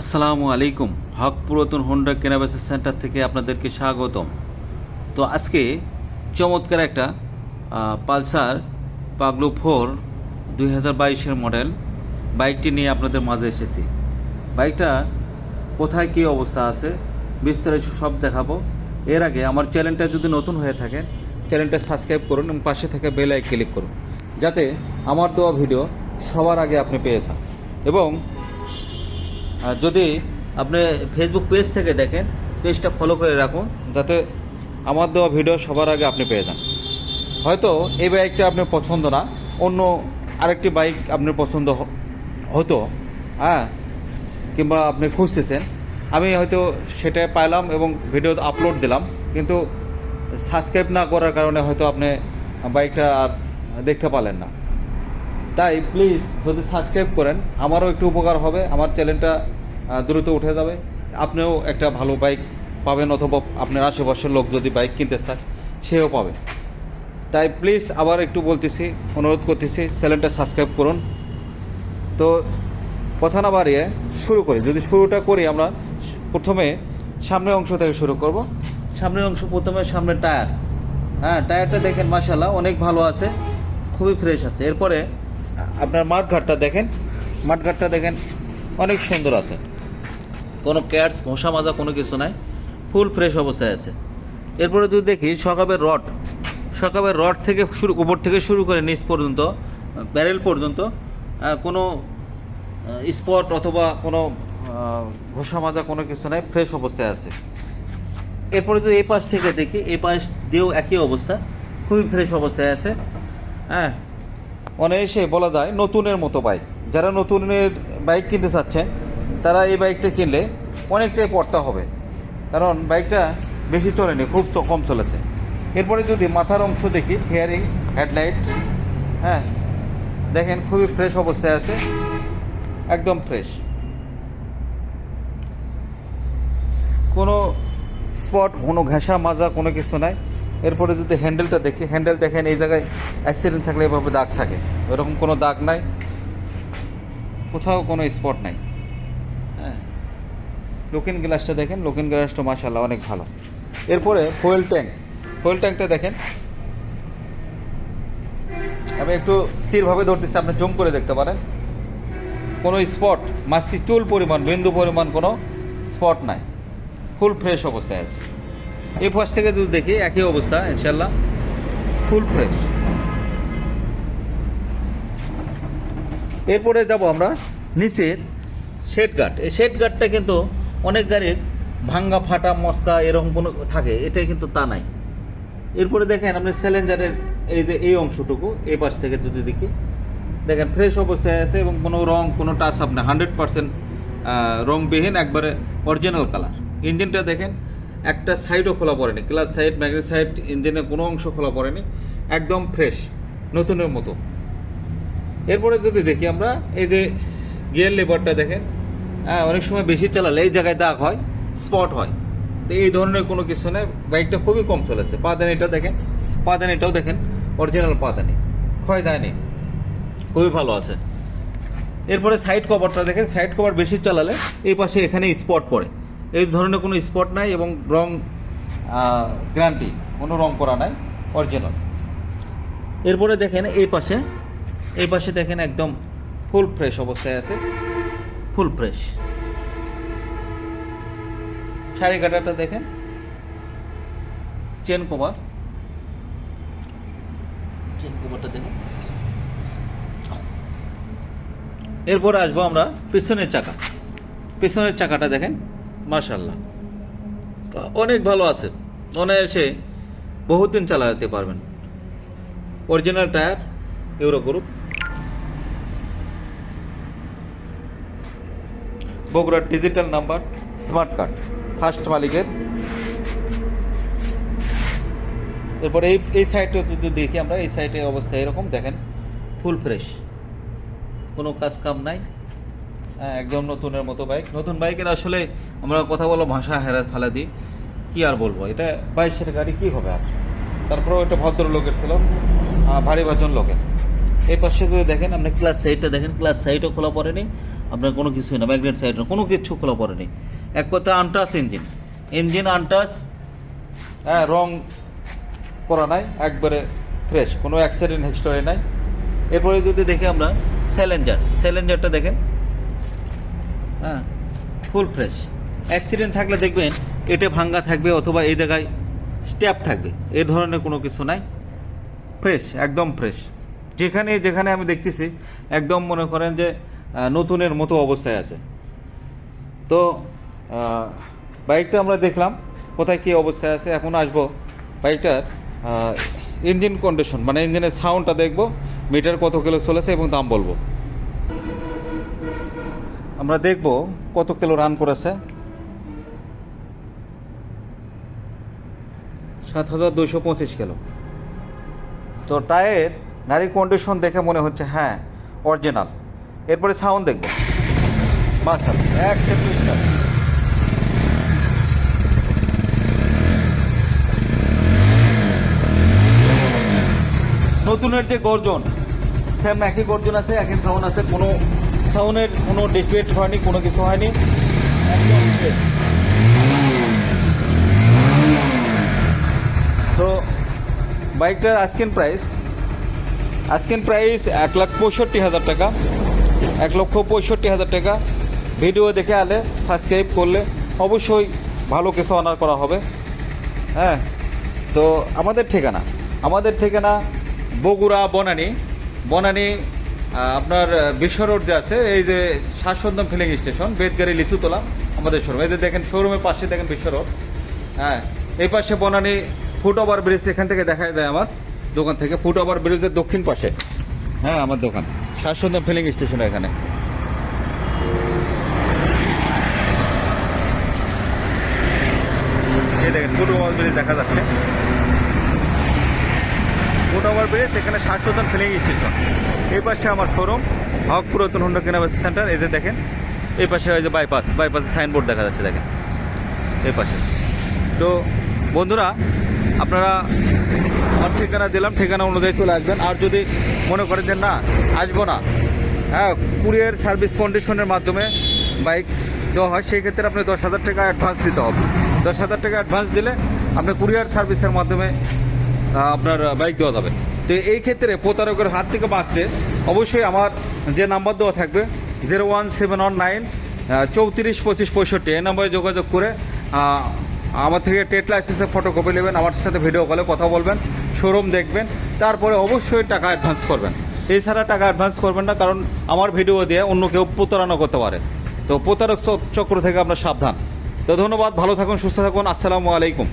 আসসালামু আলাইকুম, হক পুরাতন হোন্ডা কেনাবেচা সেন্টার থেকে আপনাদেরকে স্বাগতম। তো আজকে চমৎকার একটা পালসার পাগলু ফোর দুই হাজার বাইশের মডেল বাইকটি নিয়ে আপনাদের মাঝে এসেছি। বাইকটা কোথায় কী অবস্থা আছে বিস্তারিত সব দেখাবো। এর আগে আমার চ্যানেলটা যদি নতুন হয়ে থাকেন চ্যানেলটা সাবস্ক্রাইব করুন এবং পাশে থাকা বেল ক্লিক করুন, যাতে আমার দেওয়া ভিডিও সবার আগে আপনি পেয়ে থাকেন। এবং যদি আপনি ফেসবুক পেজ থেকে দেখেন পেজটা ফলো করে রাখুন, যাতে আমার দেওয়া ভিডিও সবার আগে আপনি পেয়ে যান। হয়তো এই বাইকটা আপনার পছন্দ না, অন্য আরেকটি বাইক আপনার পছন্দ হতো হ্যাঁ কিংবা আপনি খুঁজতেছেন। আমি হয়তো সেটা পাইলাম এবং ভিডিও আপলোড দিলাম, কিন্তু সাবস্ক্রাইব না করার কারণে হয়তো আপনি বাইকটা আর দেখতে পারলেন না। তাই প্লিজ যদি সাবস্ক্রাইব করেন, আমারও একটু উপকার হবে, আমার চ্যানেলটা দ্রুত উঠে যাবে। আপনিও একটা ভালো বাইক পাবেন অথবা আপনার আশেপাশের লোক যদি বাইক কিনতে চায়, সেও পাবে। তাই প্লিজ আবার একটু বলতেছি, অনুরোধ করতেছি চ্যানেলটা সাবস্ক্রাইব করুন। তো কথা না বাড়িয়ে শুরু করি। যদি শুরুটা করি আমরা, প্রথমে সামনের অংশ থেকে শুরু করব। সামনের অংশ, প্রথমে সামনের টায়ার। হ্যাঁ টায়ারটা দেখেন মাসাল্লাহ অনেক ভালো আছে, খুবই ফ্রেশ আছে। এরপরে আপনার মাঠঘাটটা দেখেন। মাঠঘাটটা দেখেন, অনেক সুন্দর আছে। কোনো ক্যাটস ঘষা মাজা কোনো কিছু নাই। ফুল ফ্রেশ অবস্থায় আছে। এরপরে যদি দেখি সকাবের রড। সকাবের রড থেকে শুরু, উপর থেকে শুরু করে নিচ পর্যন্ত, ব্যারেল পর্যন্ত কোনো স্পট অথবা কোনো ঘষা মাজা কোনো কিছু নাই, ফ্রেশ অবস্থায় আছে। এরপরে যদি এই পাশ থেকে দেখি এই পাশ দিয়েও একই অবস্থা, খুবই ফ্রেশ অবস্থায় আছে। হ্যাঁ অনায়াসে বলা যায় নতুনের মতো বাইক যারা নতুনের বাইক কিনতে চাচ্ছেন, তারা এই বাইকটা কিনলে অনেকটাই পড়তা হবে। কারণ বাইকটা বেশি চলেনি খুব কম চলেছে। এরপরে যদি মাথার অংশ দেখি ফেয়ারিং হেডলাইট হ্যাঁ দেখেন খুবই ফ্রেশ অবস্থায় আছে, একদম ফ্রেশ কোনো স্পট কোনো ঘেঁষা, মাজা, কোনো কিছু নাই। এরপরে যদি হ্যান্ডেলটা দেখি হ্যান্ডেল দেখেন এই জায়গায় অ্যাক্সিডেন্ট থাকলে এভাবে দাগ থাকে। এরকম কোনো দাগ নাই। কোথাও কোনো স্পট নাই। হ্যাঁ। লুকিং গ্লাসটা দেখেন লুকিং গ্লাসটা মাসাল্লাহ অনেক ভালো। এরপরে ফুয়েল ট্যাঙ্ক ফুয়েল ট্যাঙ্কটা দেখেন। আমি একটু স্থিরভাবে ধরতেছি আপনি জুম করে দেখতে পারেন। কোনো স্পট মাসি চুল পরিমাণ বিন্দু পরিমাণ কোনো স্পট নাই। ফুল ফ্রেশ অবস্থায় আছে। এই ফার্স্ট থেকে যদি দেখি, একই অবস্থা ইনশাল্লাহ ফুল ফ্রেশ এরপরে যাব আমরা নিচের শেড গার্ড এই শেড গার্ডটা কিন্তু অনেক গাড়ির ভাঙ্গা, ফাটা, মস্কা, এরকম কোনো থাকে এটা কিন্তু তা নাই। এরপরে দেখেন আপনি স্যালেঞ্জারের এই যে এই অংশটুকু, এই পাশ থেকে যদি দেখি, দেখেন ফ্রেশ অবস্থায় আছে এবং কোনো রং, কোনো টাচ আপ না হান্ড্রেড পার্সেন্ট রংবিহীন, একবারে অরিজিনাল কালার ইঞ্জিনটা দেখেন একটা সাইডও খোলা পড়েনি। ক্লাস সাইড ম্যাগনেট সাইড ইঞ্জিনের কোনো অংশ খোলা পড়েনি। একদম ফ্রেশ নতুনের মতো। এরপরে যদি দেখি আমরা, এই যে গিয়ার লেবারটা দেখেন হ্যাঁ অনেক সময় বেশি চালালে এই জায়গায় দাগ হয় স্পট হয়। তো এই ধরনের কোনো কিছু নেই। বাইকটা খুবই কম চলেছে। পাদানিটা দেখেন, পাদানিটাও দেখেন অরিজিনাল পাদানি। ক্ষয় যায়নি। খুবই ভালো আছে। এরপরে সাইড কভারটা দেখেন সাইড কভার বেশি চালালে এই পাশে এখানে স্পট পড়ে। এই ধরনের কোনো স্পট নাই এবং রং গ্যারান্টি কোনো রং করা নাই অরিজিনাল এরপরে দেখেন এই পাশে এই পাশে দেখেন একদম ফুল ফ্রেশ অবস্থায় আছে। ফুল ফ্রেশ শাড়ি কাটাটা দেখেন। চেন কভার চেন কভারটা দেখেন। এরপরে আসব আমরা পিছনের চাকা। পিছনের চাকাটা দেখেন। মার্শাল্লাহ অনেক ভালো আছে। অনায়াসে বহুত দিন চালাতে পারবেন। অরিজিনাল টায়ার ইউরো গ্রুপ বগুড়ার digital number smart card first মালিকের। এরপরে এই এই সাইডে যদি দেখি আমরা এই সাইডে অবস্থা এরকম দেখেন ফুল ফ্রেশ কোনো কাজ কাম নাই। হ্যাঁ, একদম নতুনের মতো বাইক নতুন বাইকের আসলে আমরা কথা বলো ভাষা হেরা ফেলা দিই কি আর বলব? এটা বাইশের গাড়ি কি হবে আর? তারপরেও এটা ভদ্র লোকের ছিল ভারী বাজন লোকের। এই পাশে যদি দেখেন, আপনি ক্লাস সাইডটা দেখেন ক্লাস সাইডও খোলা পড়েনি, আপনার কোনো কিছুই না ম্যাগনেট সাইড না, কোনো কিছু খোলা পড়েনি। এক কথা, আনটাস ইঞ্জিন ইঞ্জিন আনটাস হ্যাঁ রং করা নাই, একবারে ফ্রেশ কোনো অ্যাক্সিডেন্ট হিস্টোরি নাই। এরপরে যদি দেখি আমরা স্যালেঞ্জার স্যালেঞ্জারটা দেখেন হ্যাঁ ফুল ফ্রেশ অ্যাক্সিডেন্ট থাকলে দেখবেন এটা ভাঙ্গা থাকবে অথবা এই জায়গায় স্ট্যাপ থাকবে। এ ধরনের কোনো কিছু নাই। ফ্রেশ একদম ফ্রেশ যেখানে যেখানে আমি দেখতেছি, একদম মনে করেন যে নতুনের মতো অবস্থায় আছে। তো বাইকটা আমরা দেখলাম, কোথায় কী অবস্থায় আছে, এখন আসব বাইকটার ইঞ্জিন কন্ডিশন মানে ইঞ্জিনের সাউন্ডটা দেখব মিটার কত কিলো চলেছে এবং দাম বলব। আমরা দেখব কত কিলো রান করেছে। সাত হাজার দুইশো পঁচিশ কিলো। তো টায়ার গাড়ির কন্ডিশন দেখে মনে হচ্ছে হ্যাঁ অরিজিনাল এরপরে সাউন্ড দেখব। এক নতুনের যে গর্জন সেম একই গর্জন আছে, একই সাউন্ড আছে, কোনো সাউন্ডের কোনো ডিফেক্ট হয়নি, কোনো কিছু হয়নি। একদম তো বাইকটার আজকের প্রাইস আজকের প্রাইস এক লাখ পঁয়ষট্টি হাজার টাকা, এক লক্ষ পঁয়ষট্টি হাজার টাকা। ভিডিও দেখে আলে সাবস্ক্রাইব করলে অবশ্যই ভালো কিছু অনার করা হবে। হ্যাঁ তো আমাদের ঠিকানা আমাদের ঠিকানা বগুড়া বনানী। বনানী আপনার বিশ্ব রোড যে আছে, এই যে শাসন্দম ফিলিং স্টেশন বেদগাড়ি লিচুতলা, আমাদের শোরুম এই যে দেখেন শোরুমের পাশে দেখেন বিশ্ব রোড। হ্যাঁ এই পাশে বনানী ফুট ওভার ব্রিজ এখান থেকে দেখা যায় আমার দোকান থেকে। ফুট ওভার ব্রিজের দক্ষিণ পাশে। হ্যাঁ আমার দোকান। শাসন্দম ফিলিং স্টেশন এখানে। দেখেন, ফুট ওভার ব্রিজ দেখা যাচ্ছে। ফুট ওভার ব্রিজ, এখানে ফিলিং স্টেশন আমার শোরুম পুরাতন সেন্টার দেখেন। পাশে বাইপাসে সাইনবোর্ড দেখা যাচ্ছে, দেখেন। এই পাশে। তো, বন্ধুরা আপনারা আমার ঠিকানা দিলাম, ঠিকানা অনুযায়ী চলে আসবেন। আর যদি মনে করেন যে না, আসব না হ্যাঁ কুরিয়ার সার্ভিস কন্ডিশনের মাধ্যমে বাইক দেওয়া হয়, সেই ক্ষেত্রে আপনি দশ হাজার টাকা অ্যাডভান্স দিতে হবে। দশ হাজার টাকা অ্যাডভান্স দিলে আপনি কুরিয়ার সার্ভিসের মাধ্যমে আপনার বাইক দেওয়া যাবে। তো এই ক্ষেত্রে প্রতারকের হাত থেকে বাঁচতে অবশ্যই আমার যে নাম্বার দেওয়া থাকবে, zero one seven one nine চৌত্রিশ পঁচিশ পঁয়ষট্টি, এই নাম্বারে যোগাযোগ করে আমার থেকে টেট লাইসেন্সের ফটোকপি নেবেন, আমার সাথে ভিডিও কলে কথা বলবেন শোরুম দেখবেন, তারপরে অবশ্যই টাকা অ্যাডভান্স করবেন। এছাড়া টাকা অ্যাডভান্স করবেন না, কারণ আমার ভিডিও দিয়ে অন্য কেউ প্রতারণা করতে পারে। তো প্রতারক চক্র থেকে আপনার সাবধান। তো ধন্যবাদ, ভালো থাকুন, সুস্থ থাকুন, আসসালামু আলাইকুম।